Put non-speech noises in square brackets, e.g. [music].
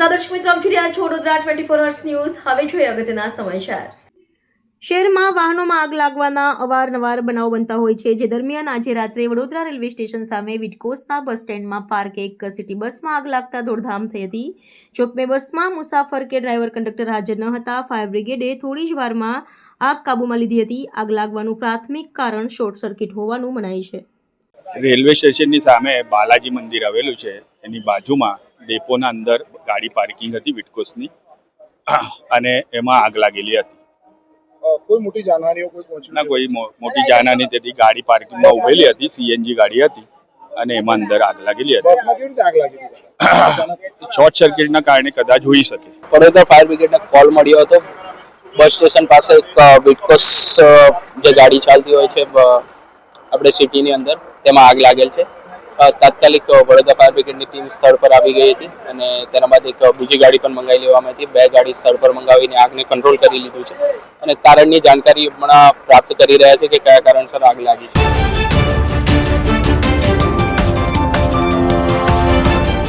રહ્યા છો Vadodara twenty four hours news હવે જોઈએ અગત્યના સમાચાર. શહેરમાં વાહનોમાં આગ લાગવાના અવારનવાર બનાવ બનતા હોય છે. જે દરમિયાન આજે રાત્રે વડોદરા રેલવે સ્ટેશન સામે વિટકોસના બસ સ્ટેન્ડમાં પાર્ક એક સિટી બસમાં આગ લાગતા દોડધામ થઈ હતી. જોકે બસમાં મુસાફર કે ડ્રાઈવર કંડક્ટર હાજર ન હતા. ફાયર બ્રિગેડે થોડી જ વારમાં આગ કાબૂમાં લીધી હતી. આગ લાગવાનું પ્રાથમિક કારણ શોર્ટ સર્કિટ હોવાનું મનાય છે. રેલવે સ્ટેશનની સામે બાલાજી મંદિર આવેલું છે. એની બાજુમાં ડેપોના અંદર ગાડી પાર્કિંગ હતી વિટકોસની. અને એમાં આગ લાગેલી હતી. કોઈ મોટી કોઈ પહોંચ્યું ના કોઈ મોટી જાનહાની તેથી ગાડી પાર્કિંગમાં ઉભેલી હતી સીએનજી ગાડી હતી અને એમાં અંદર આગ લાગેલી હતી. [coughs] શોર્ટ સર્કિટના કારણે કદાચ હોઈ શકે. વડોદરા ફાયર બ્રિગેડને કોલ મળ્યો હતો. બસ સ્ટેશન પાસે એક વિટકોસ જે ગાડી ચાલતી હોય છે આપણે સિટીની અંદર તેમાં આગ લાગેલ છે. તાત્કાલિક વડોદરા ફાયર બ્રિગેડની ટીમ સ્થળ પર આવી ગઈ હતી અને તેના બાદ એક બીજી ગાડી પણ મંગાવી લેવામાં હતી. બે ગાડી સ્થળ પર મંગાવીને આગને કંટ્રોલ કરી લીધું છે. અને કારણની જાણકારી હમણાં પ્રાપ્ત કરી રહ્યા છે કે કયા કારણસર આગ લાગી છે.